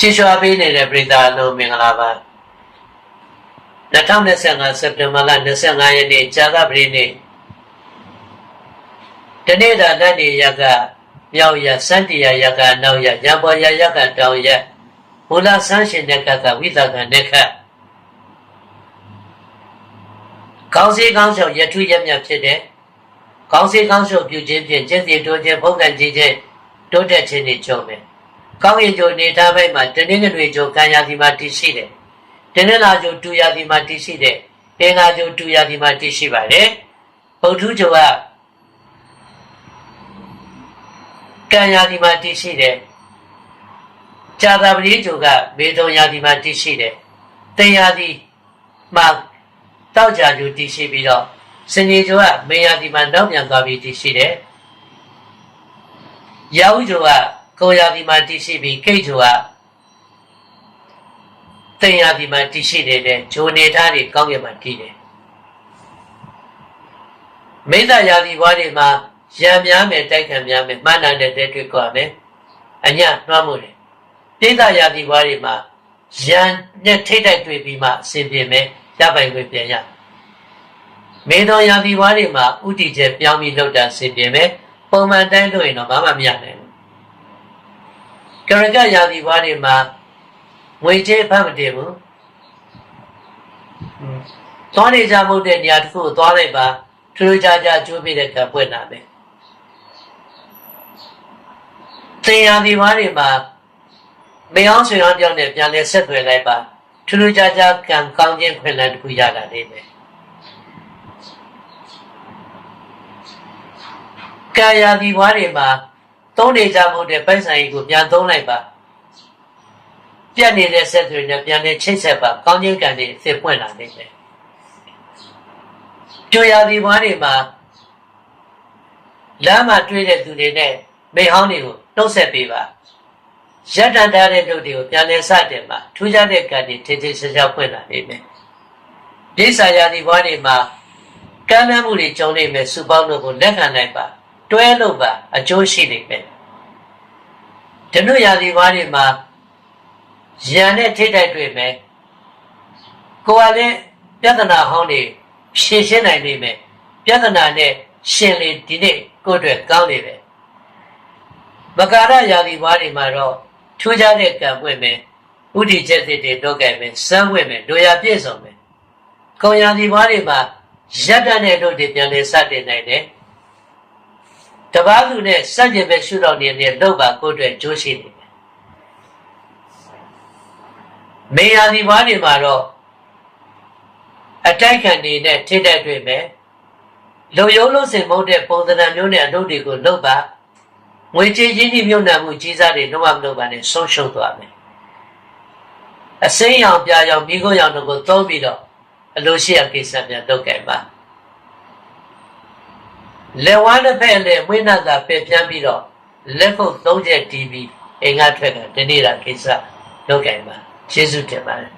ကြည်ရွှာပေးနေတဲ့ပြည်သားလုံးမင်္ဂလာပါ2025စက်တင်ဘာလ25ရက်နေ့ကြာသပတေးနေ့တနေ့တာလက်နေရကမြောက်ရစန္တိယရကနောက်ရရံပေါ်ရရကတောင်ရဘုလားဆန်းရှင်တဲ့ကကဝိသကနဲ့ခတ်ကောင်းစီကောင်းဆောင်ရထုရမြတ်ဖြစ်တဲ့ကောင်းစီကောင်းဆောင်ပြုခြင်းဖြင့်ကျင့်စီတိုးခြင်းဖုံးကန်ခြင်းချင်းတိုးတက်ခြင်းတွေကြုံမယ် ကောင်းရင်ကြိုနေထားပိုင်းမှာတနင်္ဂနွေကြိုကံရာသီမှာတည်ရှိတယ်တနင်္လာကြိုတူရာသီမှာတည်ရှိတယ်အင်္ဂါကြိုတူရာသီမှာတည်ရှိပါတယ်ဗုဒ္ဓကြိုကကံရာသီမှာတည်ရှိတယ်ဇာတာပတိကြိုကမေတုံရာသီမှာတည်ရှိတယ်တင်ရာသီမှာတောက်ကြကြိုတည်ရှိပြီးတော့စနေကြိုကမေရာသီမှာနောက်ပြန်သွားပြီးတည်ရှိတယ်ရာဟုကြိုက ကိုရာဒီမှာတည်ရှိပြီးကိတ်ဂျိုကတင်ရာဒီမှာတည်ရှိနေတဲ့ဂျိုနေသားတွေကောင်းကင်မှာတည်တယ်မိစ္ဆာရာဒီဘွားတွေမှာရံများမယ်တိုက်ခံများမယ်မှန်တယ်တဲ့တွေ့ကြမယ်အညနှွှမ်းမှုတယ်ပိဋကရာဒီဘွားတွေမှာရံနဲ့ထိတ်တိုက်တွေ့ပြီးမှအစဉ်ပြေမယ်ရပိုင်ခွင့်ပြန်ရမေတော်ရာဒီဘွားတွေမှာဥတီချက်ပြောင်းပြီးလောက်တာအစဉ်ပြေမယ်ပုံမှန်တိုင်းလို့ရင်တော့ဘာမှမရနိုင်ဘူး ကရကရာသီဘွားတွေမှာငွေကြေးဖတ်မတည်ဘူး။သွားနေကြမှုတဲ့နေရာတစ်ခုကိုသွားလိုက်ပါထူးထူးခြားခြားကျိုးပြတဲ့ကပွင့်လာမယ်။သင်ရာသီဘွားတွေမှာမေအောင်ဆွေအောင်ပြောင်းနဲ့ပြန်လဲဆက်သွယ်လိုက်ပါထူးထူးခြားခြားကံကောင်းခြင်းခွင့်လန်းတစ်ခုရလာနေမယ်။ကာယသီဘွားတွေမှာ သုံးနေကြမှုတဲ့ပိုက်ဆိုင်ကိုပြန်သုံးလိုက်ပါပြတ်နေတဲ့ဆက်တွေနဲ့ပြန်နေချိတ်ဆက်ပါကောင်းခြင်းကံတွေအစ်ပွင့်လာနေတယ်ကြွရာဒီဘွားတွေမှာလမ်းမှာတွေ့တဲ့သူတွေနဲ့မိဟောင်းတွေကိုနှုတ်ဆက်ပေးပါရက်တန်ထားတဲ့တို့တွေကိုပြန်လဲစတင်ပါထူးခြားတဲ့ကံတွေထေထေရှားရှားပွင့်လာနေမယ်ဒီဆာယာဒီဘွားတွေမှာကမ်းလှမ်းမှုတွေကြုံနေမယ်စုပေါင်းတို့ကိုလက်ခံနိုင်ပါ တွဲလို့ပါအကျိုးရှိနေမယ်ဓနုရာသီဘွားတွေမှာရန်နဲ့ထိတ်တိုက်တွေ့မယ်ကိုယ်ကလည်းပြဿနာဟောင်းတွေရှင်းရှင်းနိုင်နေမယ်ပြဿနာနဲ့ရှင်းလေဒီနေ့ကိုယ့်အတွက်ကောင်းနေတယ်မကာရရာသီဘွားတွေမှာတော့ထူးခြားတဲ့ကံပွင့်မယ်ဥဒိချက်စစ်တွေတော့ကဲမယ်စမ်းပွင့်မယ်တို့ရပြည့်စုံမယ်ကုံရာသီဘွားတွေမှာရက်တတဲ့တို့တွေပြန်လဲစတင်နိုင်တယ် တပားသူနဲ့စัจ jin ပဲရှုတော့နေနေလောက်ပါကိုယ့်အတွက်ကြိုးရှိနေတယ်မေယာဒီဘွားတွေမှာတော့အတိုက်ခံနေနဲ့ထိတဲ့တွေ့မယ်လုံယုံလို့စင်မုန်းတဲ့ပုံသဏ္ဍာန်မျိုးနဲ့အလုပ်တွေကိုလုပ်ပါငွေကြေးရင်းနှီးမြှုပ်နှံမှုကြီးစားတွေလုံးဝမလုပ်ပါနဲ့ဆုံးရှုံးသွားမယ်အစိမ်းရောင်ပြာရောင်မိခိုးရောင်တို့ကိုသုံးပြီးတော့အလိုရှိအကိစ္စပြန်လုပ်ကြပါ လက်ဝါးတစ်ဖက်နဲ့ဝိနတာပဲပြန်ပြီးတော့လက်ခုပ်သုံးချက်တီးပြီးအိမ်ကထွက်ကတနေ့တာကိစ္စလုပ်ကြပါယေရှုတင်ပါတယ်